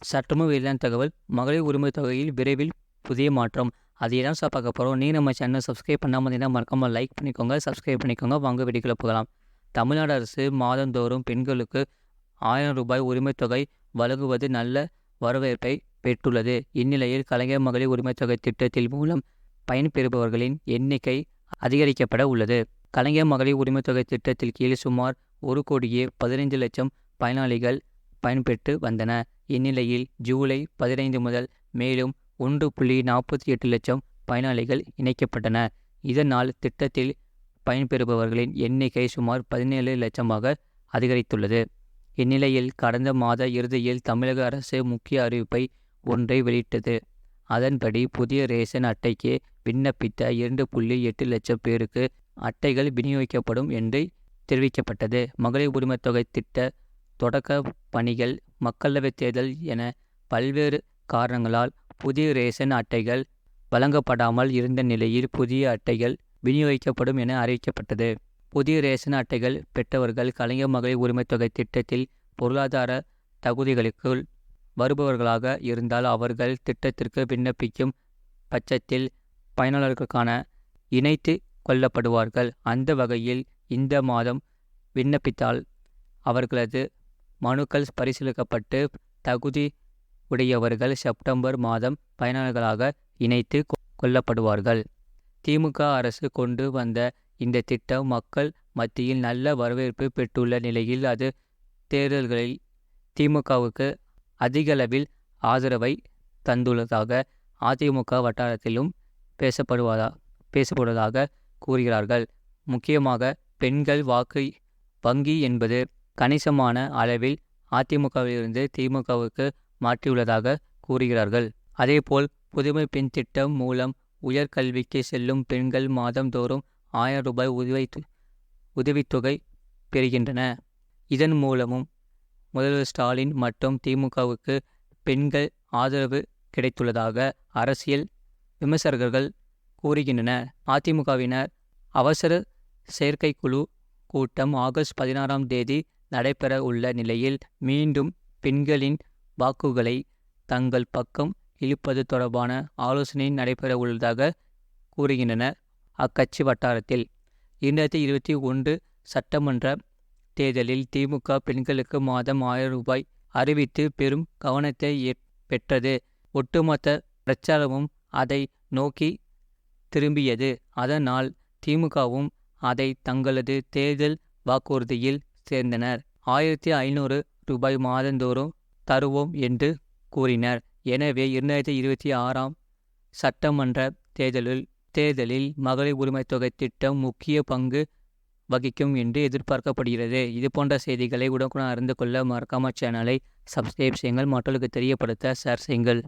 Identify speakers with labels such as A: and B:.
A: சட்டமும் வெளியான தகவல் மகளிர் உரிமை தொகையில் விரைவில் புதிய மாற்றம். அதை தான் சார் பார்க்க போகிறோம் நீ நம்ம சேனல் சப்ஸ்கிரைப் பண்ணாமல் இருந்தீங்கன்னா மறக்காமல் லைக் பண்ணிக்கோங்க சப்ஸ்கிரைப் பண்ணிக்கோங்க. வாங்க வெடிக்கல போகலாம். தமிழ்நாடு அரசு மாதந்தோறும் பெண்களுக்கு ஆயிரம் ரூபாய் உரிமைத் தொகை வழங்குவது நல்ல வரவேற்பை பெற்றுள்ளது. இந்நிலையில் கலைஞர் மகளிர் உரிமைத் தொகை திட்டத்தில் மூலம் பயன்பெறுபவர்களின் எண்ணிக்கை அதிகரிக்கப்பட உள்ளது. கலைஞர் மகளிர் உரிமைத் தொகை திட்டத்தில் கீழ் சுமார் ஒரு கோடியே பதினைந்து லட்சம் பயனாளிகள் பயன்பெற்று வந்தன. இந்நிலையில் ஜூலை பதினைந்து முதல் மேலும் ஒன்று புள்ளி நாற்பத்தி எட்டு லட்சம் பயனாளிகள் இணைக்கப்பட்டன. இதனால் திட்டத்தில் பயன்பெறுபவர்களின் எண்ணிக்கை சுமார் பதினேழு லட்சமாக அதிகரித்துள்ளது. இந்நிலையில் கடந்த மாத இறுதியில் தமிழக அரசு முக்கிய அறிவிப்பை ஒன்றை வெளியிட்டது. அதன்படி புதிய ரேஷன் அட்டைக்கு விண்ணப்பித்த இரண்டு புள்ளி எட்டு லட்சம் பேருக்கு அட்டைகள் விநியோகிக்கப்படும் என்று தெரிவிக்கப்பட்டது. மகளிர் உரிமைத் தொகை திட்ட தொடக்க பணிகள் மக்களவைத் தேர்தல் என பல்வேறு காரணங்களால் புதிய ரேஷன் அட்டைகள் வழங்கப்படாமல் இருந்த நிலையில் புதிய அட்டைகள் விநியோகிக்கப்படும் என அறிவிக்கப்பட்டது. புதிய ரேஷன் அட்டைகள் பெற்றவர்கள் கலைஞர் மகளிர் உரிமைத் தொகை திட்டத்தில் பொருளாதார தகுதிகளுக்குள் வருபவர்களாக இருந்தால் அவர்கள் திட்டத்திற்கு விண்ணப்பிக்கும் பட்சத்தில் பயனாளர்களுக்கான இணைத்து கொள்ளப்படுவார்கள். அந்த வகையில் இந்த மாதம் விண்ணப்பித்தால் அவர்களது மனுக்கள் பரிசீலிக்கப்பட்டு தகுதி உடையவர்கள் செப்டம்பர் மாதம் பயனாளர்களாக இணைத்து கொள்ளப்படுவார்கள். திமுக அரசு கொண்டு வந்த இந்த திட்டம் மக்கள் மத்தியில் நல்ல வரவேற்பு பெற்றுள்ள நிலையில் அது தேர்தல்களில் திமுகவுக்கு அதிகளவில் ஆதரவை தந்துள்ளதாக அதிமுக வட்டாரத்திலும் பேசப்படுவதா பேசப்படுவதாக கூறுகிறார்கள். முக்கியமாக பெண்கள் வாக்கு வங்கி என்பது கணிசமான அளவில் அதிமுகவிலிருந்து திமுகவுக்கு மாற்றியுள்ளதாக கூறுகிறார்கள். அதேபோல் புதுமை பெண் திட்டம் மூலம் உயர்கல்விக்கு செல்லும் பெண்கள் மாதந்தோறும் ஆயிரம் ரூபாய் உதவி உதவித்தொகை பெறுகின்றன. இதன் மூலமும் முதல்வர் ஸ்டாலின் மற்றும் திமுகவுக்கு பெண்கள் ஆதரவு கிடைத்துள்ளதாக அரசியல் விமர்சகர்கள் கூறுகின்றனர் அதிமுகவினர் அவசர செயற்கைக்குழு கூட்டம் ஆகஸ்ட் பதினாறாம் தேதி நடைபெற உள்ள நிலையில் மீண்டும் பெண்களின் வாக்குகளை தங்கள் பக்கம் இழுப்பது தொடர்பான ஆலோசனை நடைபெற உள்ளதாக கூறுகின்றனர் அக்கட்சி வட்டாரத்தில் இரண்டாயிரத்தி இருபத்தி ஒன்று சட்டமன்ற தேர்தலில் திமுக பெண்களுக்கு மாதம் ஆயிரம் ரூபாய் அறிவித்து பெரும் கவனத்தை பெற்றது. ஒட்டுமொத்த பிரச்சாரமும் அதை நோக்கி திரும்பியது. அதனால் திமுகவும் அதை தங்களது தேர்தல் வாக்குறுதியில் சேர்ந்தனர். ஆயிரத்தி ஐநூறு ரூபாய் மாதந்தோறும் தருவோம் என்று கூறினர். எனவே இரண்டாயிரத்தி இருபத்தி ஆறாம் சட்டமன்ற தேர்தலில் தேர்தலில் மகளிர் உரிமைத் தொகை திட்டம் முக்கிய பங்கு வகிக்கும் என்று எதிர்பார்க்கப்படுகிறது. இது போன்ற செய்திகளை உடனுக்குடன் அறிந்து கொள்ள மறக்காம சேனலை சப்ஸ்கிரைப் செய்யுங்கள். மற்றவர்களுக்கு தெரியப்படுத்த ஷேர் செய்யுங்கள்.